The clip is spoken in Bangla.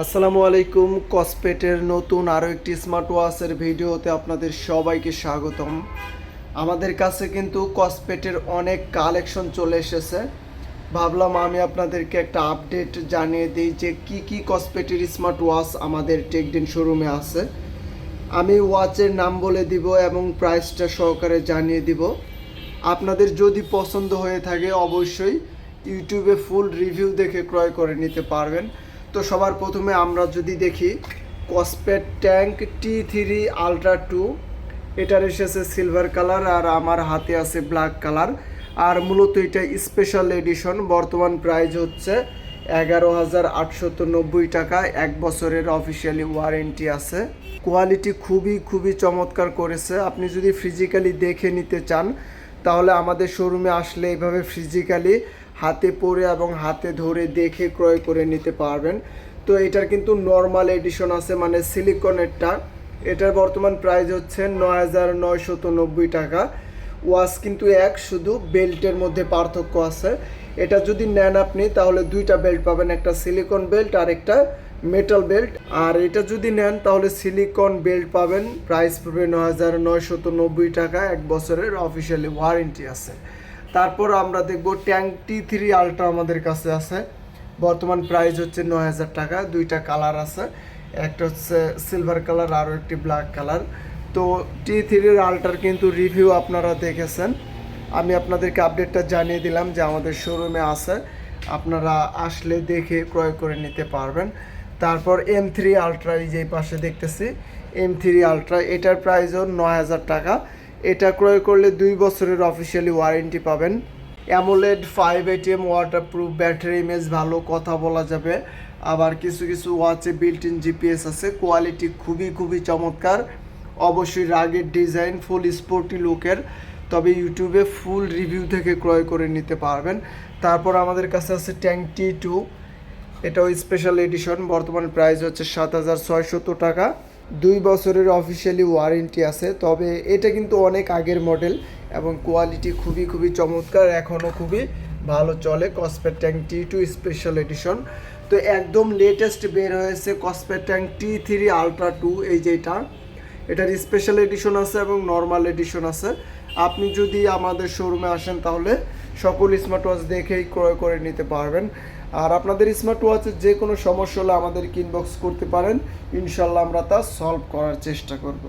আসসালামু আলাইকুম, কসপেটের নতুন আরও একটি স্মার্ট ওয়াচের ভিডিওতে আপনাদের সবাইকে স্বাগতম। আমাদের কাছে কিন্তু কসপেটের অনেক কালেকশন চলে এসেছে। ভাবলাম আমি আপনাদেরকে একটা আপডেট জানিয়ে দিই যে কি কি কসপেটের স্মার্ট ওয়াচ আমাদের টেকডিন শোরুমে আছে। আমি ওয়াচের নাম বলে দিব এবং প্রাইসটা সহকারে জানিয়ে দিব। আপনাদের যদি পছন্দ হয়ে থাকে অবশ্যই ইউটিউবে ফুল রিভিউ দেখে ক্রয় করে নিতে পারবেন। তো সবার প্রথমে আমরা যদি দেখি Kospet tank T three ultra two এটার এসেছে সিলভার কালার আর আমার হাতে আছে ব্ল্যাক কালার আর মূলত এটা স্পেশাল এডিশন বর্তমান প্রাইস হচ্ছে এগারো হাজার আটশত নব্বই টাকা, এক বছরের অফিসিয়ালি ওয়ারেন্টি আছে। কোয়ালিটি খুবই খুবই চমৎকার করেছে। আপনি যদি ফিজিক্যালি দেখে নিতে চান তাহলে আমাদের শোরুমে আসলে এইভাবে ফিজিক্যালি হাতে পরে এবং হাতে ধরে দেখে ক্রয় করে নিতে পারবেন। তো এটার কিন্তু নর্মাল এডিশন আছে মানে সিলিকনেরটা এটার বর্তমান প্রাইস হচ্ছে নয় হাজার নয়শত নব্বই টাকা। ওয়াশ কিন্তু এক, শুধু বেল্টের মধ্যে পার্থক্য আছে। এটা যদি নেন আপনি, তাহলে দুইটা বেল্ট পাবেন, একটা সিলিকন বেল্ট আর একটা মেটাল বেল্ট আর এটা যদি নেন, তাহলে সিলিকন বেল্ট পাবেন। প্রাইস পড়বে নয় হাজার নব্বই টাকা, এক বছরের অফিসিয়ালি ওয়ারেন্টি আছে। তারপর আমরা দেখব ট্যাঙ্ক টি থ্রি আলট্রা আমাদের কাছে আছে। বর্তমান প্রাইস হচ্ছে নয় হাজার টাকা, দুইটা কালার আছে। একটা হচ্ছে সিলভার কালার আরও একটি ব্ল্যাক কালার তো টি থ্রির আলট্রার কিন্তু রিভিউ আপনারা দেখেছেন। আমি আপনাদেরকে আপডেটটা জানিয়ে দিলাম যে আমাদের শোরুমে আছে। আপনারা আসলে দেখে ক্রয় করে নিতে পারবেন। তারপর এম থ্রি আলট্রা এই যে পাশে দেখতেছি এম থ্রি আলট্রা এটার প্রাইসও নয় হাজার টাকা। এটা ক্রয় করলে দুই বছরের অফিসিয়ালি ওয়ারেন্টি পাবেন। AMOLED five ATM waterproof battery image ভালো, কথা বলা যাবে। আবার কিছু কিছু ওয়াচে বিল্ট ইন জিপিএস আছে কোয়ালিটি খুবই খুবই চমৎকার। অবশ্যই রাগের ডিজাইন ফুল স্পোর্টি লুকের তবে ইউটিউবে ফুল রিভিউ থেকে ক্রয় করে নিতে পারবেন। তারপর আমাদের কাছে আছে ট্যাঙ্ক টি টু এটাও স্পেশাল এডিশন বর্তমান প্রাইস হচ্ছে সাত হাজার টাকা। দুই বছরের অফিসিয়ালি ওয়ারেন্টি আছে। তবে এটা কিন্তু অনেক আগের মডেল এবং কোয়ালিটি খুবই খুবই চমৎকার। এখনও খুবই ভালো চলে Kospet tank T two special edition তো একদম লেটেস্ট বের হয়েছে Kospet tank T three ultra two এই যেটা এটার স্পেশাল এডিশন আছে এবং নর্মাল এডিশন আছে। আপনি যদি আমাদের শোরুমে আসেন তাহলে সকল স্মার্ট ওয়াচ দেখেই ক্রয় করে নিতে পারবেন। আর আপনাদের স্মার্ট ওয়াচের যে কোনো সমস্যা হলে আমাদের ইনবক্স করতে পারেন। ইনশাল্লাহ আমরা তা সলভ করার চেষ্টা করব।